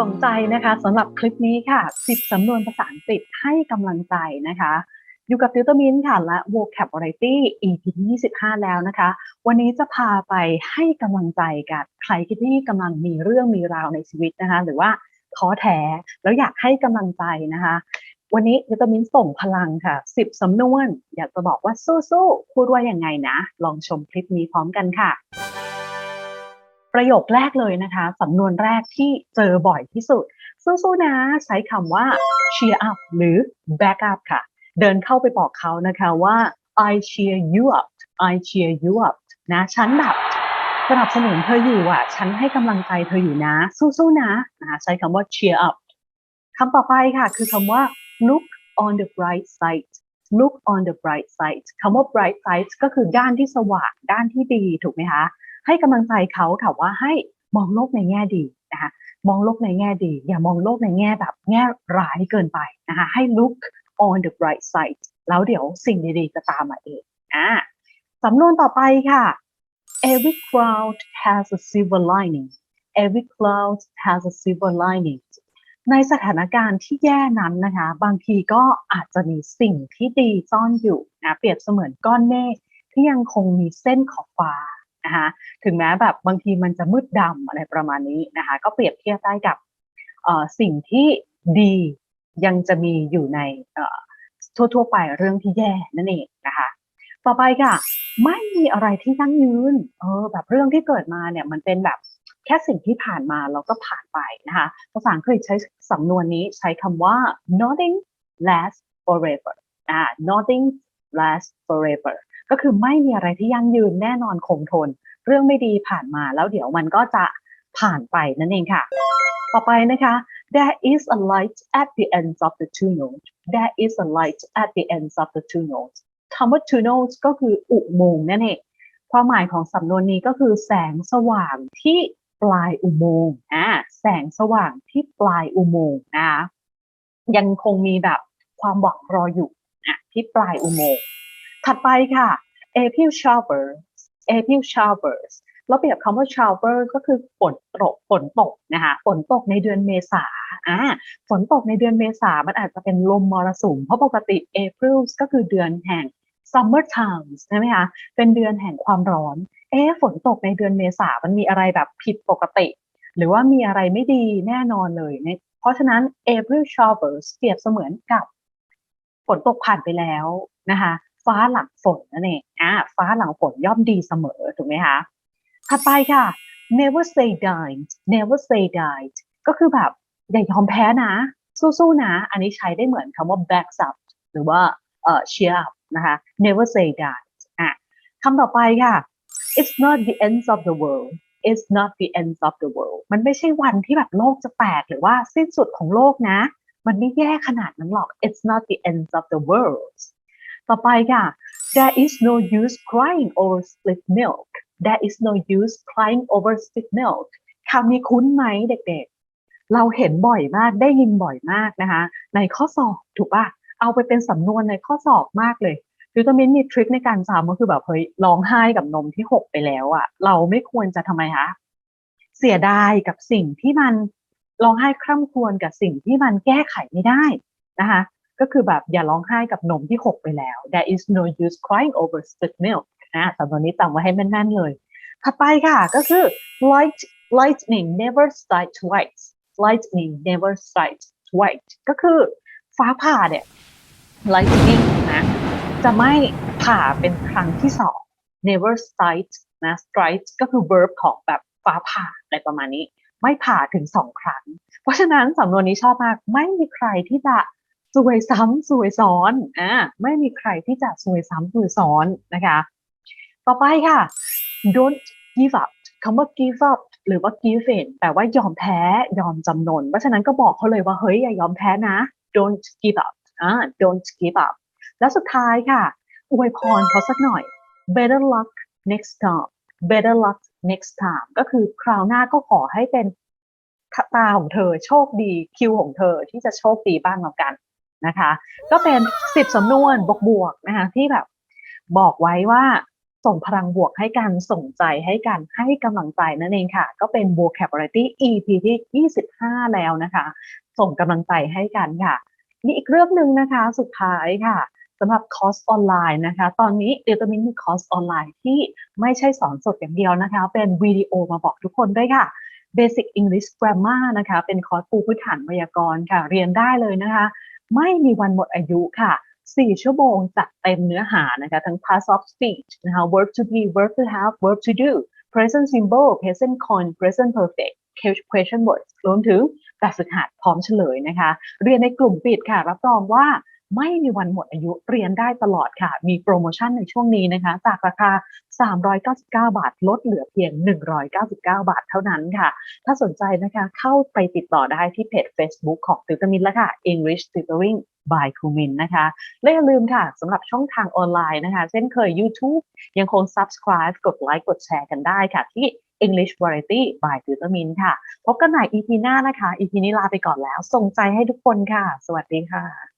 สนใจนะคะสำหรับคลิปนี้ค่ะ 10 สำนวนภาษาอังกฤษให้กำลังใจนะคะ อยู่กับติวเตอร์มินค่ะ และ Vocabulary EP25 แล้วนะคะ วันนี้จะพาไปให้กำลังใจกับใครที่กำลังมีเรื่องมีราวในชีวิตนะคะ หรือว่าท้อแท้แล้วอยากให้กำลังใจนะคะ วันนี้วิตามินส่งพลังค่ะ 10 สำนวน อยากจะบอกว่าสู้ๆพูดว่ายังไงนะ ลองชมคลิปนี้พร้อมกันค่ะ ประโยคแรกเลยนะคะสำนวนแรกที่เจอบ่อยที่สุด สู้ๆนะใช้คำว่า cheer up หรือ back up ค่ะ เดินเข้าไปบอกเขานะคะว่า I cheer you up I cheer you up นะฉันแบบสนับสนุนเธออยู่อะ ฉันให้กำลังใจเธออยู่นะ สู้ๆนะนะคะใช้คำว่า cheer up คำต่อไปค่ะ คือคำว่า look on the bright side look on the bright side คำว่า bright side ก็คือด้านที่สว่าง ด้านที่ดี ถูกไหมคะ ให้กำลังใจเขาค่ะว่าให้มองโลกในแง่ดีนะคะมองโลกในแง่ดี อย่ามองโลกในแง่แบบแง่ร้ายเกินไปนะคะให้ look on the bright side แล้วเดี๋ยวสิ่งดีๆจะตามมาเองอ่าสำนวนต่อไปค่ะ every cloud has a silver lining every cloud has a silver lining ในสถานการณ์ที่แย่นั้นนะคะ บางทีก็อาจจะมีสิ่งที่ดีซ่อนอยู่นะเปรียบเสมือนก้อนเมฆที่ยังคงมีเส้นขอบฟ้า นะคะถึงแม้แบบบางทีมันจะมืดดำอะไรประมาณนี้นะคะก็เปรียบเทียบได้กับสิ่งที่ดียังจะมีอยู่ในทั่วๆไปเรื่องที่แย่นั่นเองนะคะต่อไปค่ะ ไม่มีอะไรที่ยั่งยืนเออแบบเรื่องที่เกิดมาเนี่ยมันเป็นแบบแค่สิ่งที่ผ่านมาเราก็ผ่านไปนะคะภาษาอังกฤษใช้สำนวนนี้ใช้คำว่า nothing lasts forever อ่า nothing lasts forever ก็คือไม่มีอะไรที่ยั่งยืนแน่นอนคงทน เรื่องไม่ดีผ่านมาแล้วเดี๋ยวมันก็จะผ่านไปนั่นเองค่ะ ต่อไปนะคะ there is a light at the ends of the tunnel there is a light at the ends of the tunnel คำว่า tunnel ก็คืออุโมงค์นั่นเองความหมายของสำนวนนี้ก็คือแสงสว่างที่ปลายอุโมงค์อ่าแสงสว่างที่ปลายอุโมงค์นะคะยังคงมีแบบความหวังรออยู่อะที่ปลายอุโมงค์ ถัดไปค่ะ April showers April showers เราเปรียบคำว่า shower ก็คือฝนตกฝนตกนะคะฝนตกในเดือนเมษาอ่าฝนตกในเดือนเมษามันอาจจะเป็นลมมรสุมเพราะปกติ April ก็คือเดือนแห่ง summer times ใช่ไหมคะเป็นเดือนแห่งความร้อน เอ๊ฝนตกในเดือนเมษามันมีอะไรแบบผิดปกติ หรือว่ามีอะไรไม่ดีแน่นอนเลยเนเพราะฉะนั้น April showers เปรียบเสมือนกับฝนตกผ่านไปแล้วนะคะ ฟ้าหลังฝนนั่นเองอ่าฟ้าหลังฝนย่อมดีเสมอถูกไหมคะถัดไปค่ะ never say die never say die ก็คือแบบอย่ายอมแพ้นะ สู้ๆนะ อันนี้ใช้ได้เหมือนคำว่า back up หรือว่าเอ่อ cheer up นะคะ never say die อะคำต่อไปค่ะ it's not the end of the world it's not the end of the world มันไม่ใช่วันที่แบบโลกจะแตกหรือว่าสิ้นสุดของโลกนะ มันไม่แย่ขนาดนั้นหรอก it's not the end of the world ต่อไปค่ะ there is no use crying over split milk there is no use crying over split milk คำนี้คุ้นไหมเด็กๆ เราเห็นบ่อยมากได้ยินบ่อยมากนะคะ ในข้อสอบถูกปะเอาไปเป็นสำนวนในข้อสอบมากเลยวิตามินมีทริคในการจำก็คือแบบเฮ้ยร้องไห้กับนมที่หกไปแล้วอะเราไม่ควรจะทำไมคะเสียดายกับสิ่งที่มันร้องไห้คร่ำครวญกับสิ่งที่มันแก้ไขไม่ได้นะคะ ก็คือแบบอย่าร้องไห้กับนมที่หกไปแล้ว there is no use crying over spilled milk นะสำนวนนี้จำไว้ให้แม่นๆเลยถัดไปค่ะก็คือ light lightning never strikes twice lightning never strikes twice ก็คือฟ้าผ่าเนี่ย lightning นะจะไม่ผ่าเป็นครั้งที่สอง never strike นะ strike ก็คือ verb ของแบบฟ้าผ่าอะไรประมาณนี้ ไม่ผ่าถึงสองครั้ง เพราะฉะนั้นสำนวนนี้ชอบมาก ไม่มีใครที่จะ ซวยซ้ำซวยซ้อนอ่าไม่มีใครที่จะซวยซ้ำซวยซ้อนนะคะ ต่อไปค่ะ don't give up คำว่า give up หรือว่า give in แปลว่ายอมแพ้ยอมจำนน เพราะฉะนั้นก็บอกเขาเลยว่า เฮ้ย อย่ายอมแพ้นะ don't give up อ่า don't give up แล้วสุดท้ายค่ะ อวยพรเขาสักหน่อย better luck next time better luck next time ก็คือคราวหน้าก็ขอให้เป็นตาของเธอโชคดีคิวของเธอที่จะโชคดีบ้างแล้วกัน นะคะ ก็เป็น10สำนวนบวกๆนะคะที่แบบบอกไว้ว่าส่งพลังบวกให้กันส่งใจให้กันให้กำลังใจนั่นเองค่ะ ก็เป็น vocabulary EP ที่ 25 แล้วนะคะ ส่งกำลังใจให้กันค่ะมีอีกเรื่องหนึ่งนะคะสุดท้ายค่ะสำหรับคอร์สออนไลน์นะคะ ตอนนี้เดลตามินมีคอร์สออนไลน์ที่ไม่ใช่สอนสดอย่างเดียวนะคะ เป็นวิดีโอมาบอกทุกคนด้วยค่ะ Basic English Grammar นะคะ เป็นคอร์สปูพื้นฐานไวยากรณ์ค่ะ เรียนได้เลยนะคะ ไม่มีวันหมดอายุค่ะ 4 ชั่วโมงจัดเต็มเนื้อหานะคะทั้ง past of speech นะคะ verb to be verb to have verb to do present simple present con present perfect question words รวมถึงแบบฝึกหัดพร้อมเฉลยนะคะ เรียนในกลุ่มปิดค่ะ รับรองว่า ไม่มีวันหมดอายุเรียนได้ตลอดค่ะ มีโปรโมชั่นในช่วงนี้นะคะ จากราคา 399 บาท ลดเหลือเพียง 199 บาทเท่านั้นค่ะ ถ้าสนใจนะคะเข้าไปติดต่อได้ที่เพจ Facebook ของติวตมินแล้วค่ะ English Tutoring by ครูมินนะคะและอย่าลืมค่ะสำหรับช่องทางออนไลน์นะคะเช่นเคย YouTube ยังคง subscribe กดไลค์กดแชร์กันได้ค่ะที่ English Variety by ติวตมินค่ะ พบกันใหม่ EP หน้านะคะ EP นี้ลาไปก่อนแล้ว ส่งใจให้ทุกคนค่ะ สวัสดีค่ะ